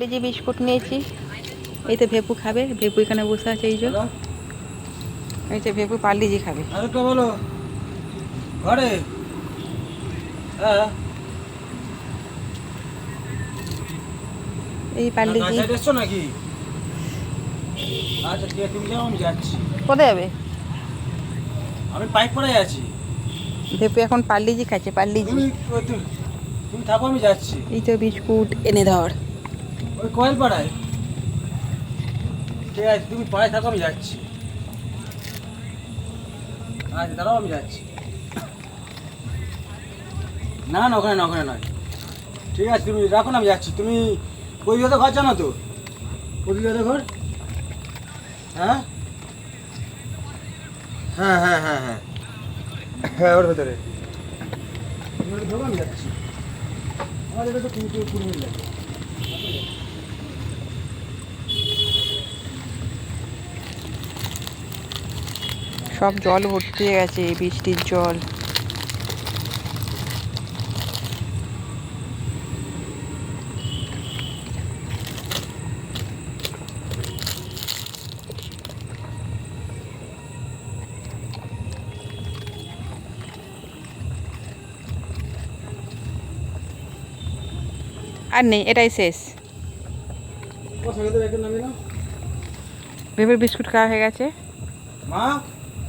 Lessee biscuit নিয়েছি। এই তো ভেপু খাবে ভেপু এখানে বসে আছে এই যে। এই যে ভেপু পার্লিজি খাবে। বলো? ঘরে? হ্যাঁ। এই পার্লিজি এসছো নাকি? আচ্ছা তুমি যাও আমি যাচ্ছি। কোথায় যাবে? আমি পাইপ পড়ে আছি। ভেপু এখন পার্লিজি খাচ্ছে পার্লিজি তুমি থাকো আমি যাচ্ছি। এই তো বিস্কুট এনে ধর। ওই কয়েল পাড়ায়। ঠিক আছে, তুমি পাড়ায় থাকো, আমি যাচ্ছি। আচ্ছা দাঁড়াও, আমি যাচ্ছি। না না, ওখানে না ওখানে নয়। ঠিক আছে, তুমি রাখো না, আমি যাচ্ছি। তুমি প্রতিগত ঘর জানো তো? প্রতিগত ঘর? হ্যাঁ? হ্যাঁ হ্যাঁ হ্যাঁ হ্যাঁ। হ্যাঁ ওর ভেতরে। তুমি আমি যাচ্ছি। আমার এটা তো কুড়ি কুড়ি মিনিট লাগবে সব জল ভর্তি হয়ে গেছে বৃষ্টির জল। আর নেই এটাই শেষ। ভেবের বিস্কুট খাওয়া হয়ে গেছে। মা?